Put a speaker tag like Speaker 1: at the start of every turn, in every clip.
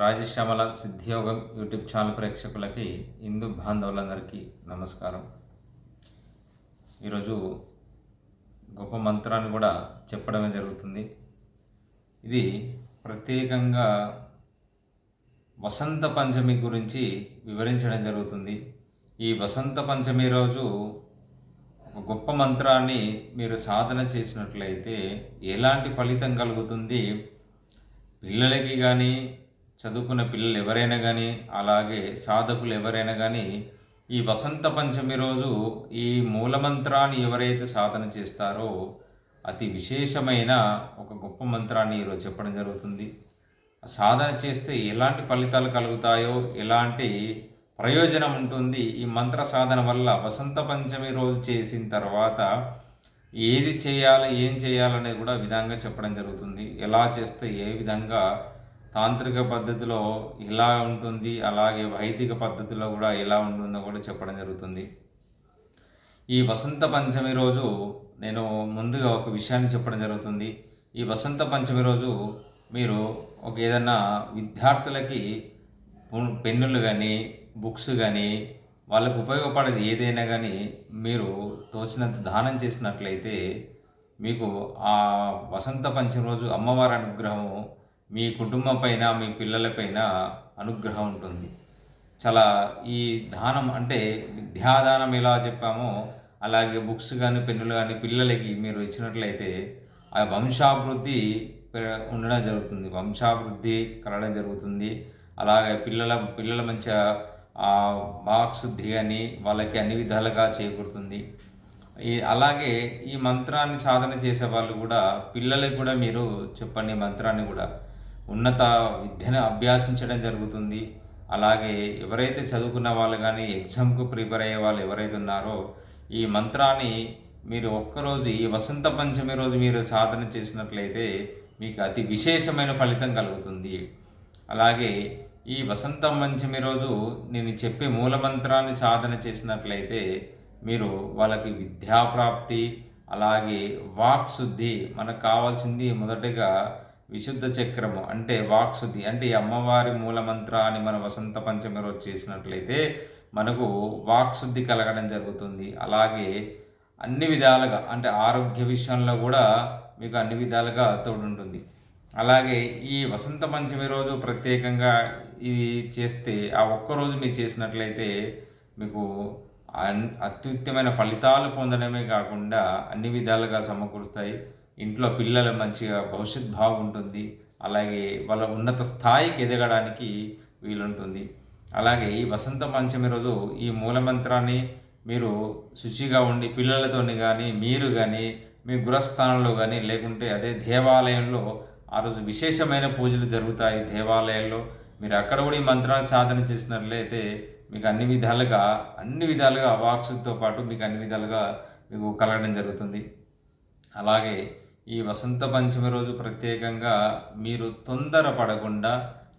Speaker 1: Rajashyamala సిద్ధియోగం YouTube channel ప్రేక్షకులకి హిందూ బాంధవులందరికీ నమస్కారం. ఈరోజు గొప్ప మంత్రాన్ని కూడా చెప్పడమే జరుగుతుంది. ఇది ప్రత్యేకంగా వసంత పంచమి గురించి వివరించడం జరుగుతుంది. ఈ వసంత పంచమి రోజు ఒక గొప్ప మంత్రాన్ని మీరు సాధన చేసినట్లయితే ఎలాంటి ఫలితం కలుగుతుంది? పిల్లలకి కానీ చదువుకున్న పిల్లలు ఎవరైనా కానీ అలాగే సాధకులు ఎవరైనా కానీ ఈ వసంత పంచమి రోజు ఈ మూలమంత్రాన్ని ఎవరైతే సాధన చేస్తారో అతి విశేషమైన ఒక గొప్ప మంత్రాన్ని ఈరోజు చెప్పడం జరుగుతుంది. సాధన చేస్తే ఎలాంటి ఫలితాలు కలుగుతాయో ఎలాంటి ప్రయోజనం ఉంటుంది ఈ మంత్ర సాధన వల్ల వసంత పంచమి రోజు చేసిన తర్వాత ఏది చేయాలి ఏం చేయాలనేది కూడా విధంగా చెప్పడం జరుగుతుంది. ఎలా చేస్తే ఏ విధంగా తాంత్రిక పద్ధతిలో ఎలా ఉంటుంది అలాగే వైదిక పద్ధతిలో కూడా ఎలా ఉంటుందో కూడా చెప్పడం జరుగుతుంది. ఈ వసంత పంచమి రోజు నేను ముందుగా ఒక విషయాన్ని చెప్పడం జరుగుతుంది. ఈ వసంత పంచమి రోజు మీరు ఒక ఏదన్నా విద్యార్థులకి పెన్నులు కానీ బుక్స్ కానీ వాళ్ళకు ఉపయోగపడేది ఏదైనా కానీ మీరు తోచినంత దానం చేసినట్లయితే మీకు ఆ వసంత పంచమి రోజు అమ్మవారి అనుగ్రహము మీ కుటుంబం పైన మీ పిల్లలపైన అనుగ్రహం ఉంటుంది. చాలా ఈ దానం అంటే విద్యాదానం ఎలా చెప్పామో అలాగే బుక్స్ కానీ పెన్నులు కానీ పిల్లలకి మీరు ఇచ్చినట్లయితే ఆ వంశాభివృద్ధి ఉండడం జరుగుతుంది. వంశాభివృద్ధి కలగడం జరుగుతుంది. అలాగే పిల్లల పిల్లల మంచిగా వాక్శుద్ధి కానీ వాళ్ళకి అన్ని విధాలుగా చేకూరుతుంది. ఈ అలాగే ఈ మంత్రాన్ని సాధన చేసే వాళ్ళు కూడా పిల్లలకి కూడా మీరు చెప్పండి మంత్రాన్ని కూడా. ఉన్నత విద్యను అభ్యాసించడం జరుగుతుంది. అలాగే ఎవరైతే చదువుకున్న వాళ్ళు కానీ ఎగ్జామ్కు ప్రిపేర్ అయ్యే వాళ్ళు ఎవరైతే ఉన్నారో ఈ మంత్రాన్ని మీరు ఒక్కరోజు ఈ వసంత పంచమి రోజు మీరు సాధన చేసినట్లయితే మీకు అతి విశేషమైన ఫలితం కలుగుతుంది. అలాగే ఈ వసంత పంచమి రోజు నేను చెప్పే మూలమంత్రాన్ని సాధన చేసినట్లయితే మీరు వాళ్ళకి విద్యాప్రాప్తి అలాగే వాక్ శుద్ధి మనకు కావాల్సింది మొదటగా విశుద్ధ చక్రము అంటే వాక్సుది అంటే ఈ అమ్మవారి మూలమంత్రాన్ని మన వసంత పంచమి రోజు చేసినట్లయితే మనకు వాక్శుద్ధి కలగడం జరుగుతుంది. అలాగే అన్ని విధాలుగా అంటే ఆరోగ్య విషయంలో కూడా మీకు అన్ని విధాలుగా తోడుంటుంది. అలాగే ఈ వసంత పంచమి రోజు ప్రత్యేకంగా ఇది చేస్తే ఆ ఒక్కరోజు మీరు చేసినట్లయితే మీకు అత్యుత్తమైన ఫలితాలు పొందడమే కాకుండా అన్ని విధాలుగా సమకూరుస్తాయి. ఇంట్లో పిల్లలు మంచిగా భవిష్యత్ బాగుంటుంది. అలాగే వాళ్ళ ఉన్నత స్థాయికి ఎదగడానికి వీలుంటుంది. అలాగే ఈ వసంత పంచమి రోజు ఈ మూలమంత్రాన్ని మీరు శుచిగా ఉండి పిల్లలతోని కానీ మీరు కానీ మీ గృహస్థానంలో కానీ లేకుంటే అదే దేవాలయంలో ఆ రోజు విశేషమైన పూజలు జరుగుతాయి దేవాలయాల్లో మీరు అక్కడ కూడా ఈ మంత్రాన్ని సాధన చేసినట్లయితే మీకు అన్ని విధాలుగా అన్ని విధాలుగా వాక్సుతో పాటు మీకు అన్ని విధాలుగా మీకు కలగడం జరుగుతుంది. అలాగే ఈ వసంత పంచమి రోజు ప్రత్యేకంగా మీరు తొందరపడకుండా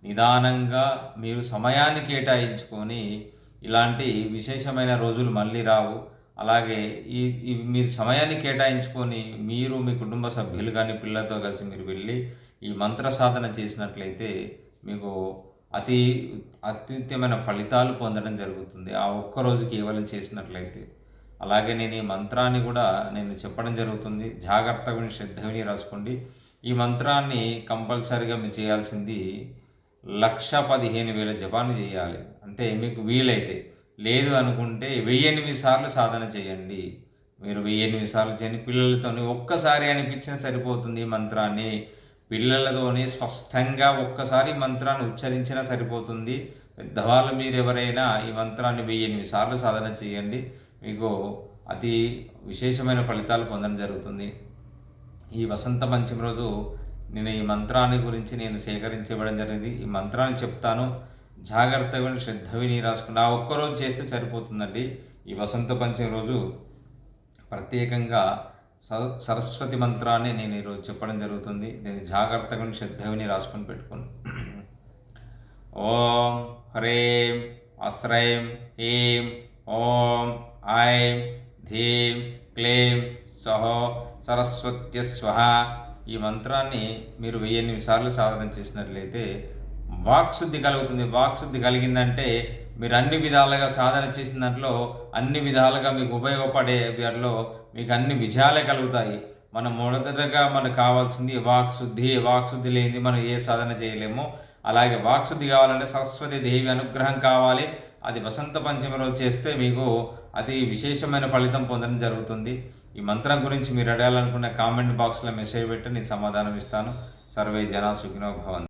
Speaker 1: నిదానంగా మీరు సమయాన్ని కేటాయించుకొని ఇలాంటి విశేషమైన రోజులు మళ్ళీ రావు. అలాగే ఈ ఈ మీరు సమయాన్ని కేటాయించుకొని మీరు మీ కుటుంబ సభ్యులు కానీ పిల్లలతో కలిసి మీరు వెళ్ళి ఈ మంత్ర సాధన చేసినట్లయితే మీకు అతి అత్యుత్తమైన ఫలితాలు పొందడం జరుగుతుంది. ఆ ఒక్క రోజు కేవలం చేసినట్లయితే. అలాగే నేను ఈ మంత్రాన్ని కూడా నేను చెప్పడం జరుగుతుంది. జాగ్రత్తగా విని శ్రద్ధ విని రాసుకోండి. ఈ మంత్రాన్ని కంపల్సరీగా మీరు చేయాల్సింది లక్ష పదిహేను వేల జపాన్ని చేయాలి. అంటే మీకు వీలైతే. లేదు అనుకుంటే వెయ్యి ఎనిమిది సార్లు సాధన చేయండి. మీరు వెయ్యి ఎనిమిది సార్లు చేయండి. పిల్లలతోని ఒక్కసారి అనిపించిన సరిపోతుంది ఈ మంత్రాన్ని. పిల్లలతోనే స్పష్టంగా ఒక్కసారి మంత్రాన్ని ఉచ్చరించినా సరిపోతుంది. పెద్దవాళ్ళు మీరు ఎవరైనా ఈ మంత్రాన్ని వెయ్యి ఎనిమిది సార్లు సాధన చేయండి. మీకు అతి విశేషమైన ఫలితాలు పొందడం జరుగుతుంది. ఈ వసంత పంచమి రోజు నేను ఈ మంత్రాన్ని గురించి నేను సేకరించబడం జరిగింది. ఈ మంత్రాన్ని చెప్తాను. జాగ్రత్తగా శ్రద్ధ విని రాసుకుని ఆ ఒక్కరోజు చేస్తే సరిపోతుందండి. ఈ వసంత పంచమి రోజు ప్రత్యేకంగా సరస్వతి మంత్రాన్ని నేను ఈరోజు చెప్పడం జరుగుతుంది. నేను జాగ్రత్తగా శ్రద్ధవిని రాసుకొని పెట్టుకోండి. ఓం హ్రీం అశ్రైం ఏం ఓం ఐం ధీం క్లీం సహో సరస్వత్య స్వహ ఈ మంత్రాన్ని మీరు వెయ్యి ఎనిమిది సార్లు సాధన చేసినట్లయితే వాక్శుద్ధి కలుగుతుంది. వాక్శుద్ధి కలిగిందంటే మీరు అన్ని విధాలుగా సాధన చేసిన దాంట్లో అన్ని విధాలుగా మీకు ఉపయోగపడే వాటిలో మీకు అన్ని విజయాలే కలుగుతాయి. మనం మొదటగా మనకు కావాల్సింది వాక్శుద్ధి వాక్శుద్ధి లేనిది మనం ఏ సాధన చేయలేము. అలాగే వాక్శుద్ధి కావాలంటే సరస్వతి దేవి అనుగ్రహం కావాలి. అది వసంత పంచమి రోజు చేస్తే మీకు అతి విశేషమైన ఫలితం పొందడం జరుగుతుంది. ఈ మంత్రం గురించి మీరు అడగాలనుకున్న కామెంట్ బాక్స్లో మెసేజ్ పెట్టి నేను సమాధానం ఇస్తాను. సర్వే జనా సుఖినో భవంతు.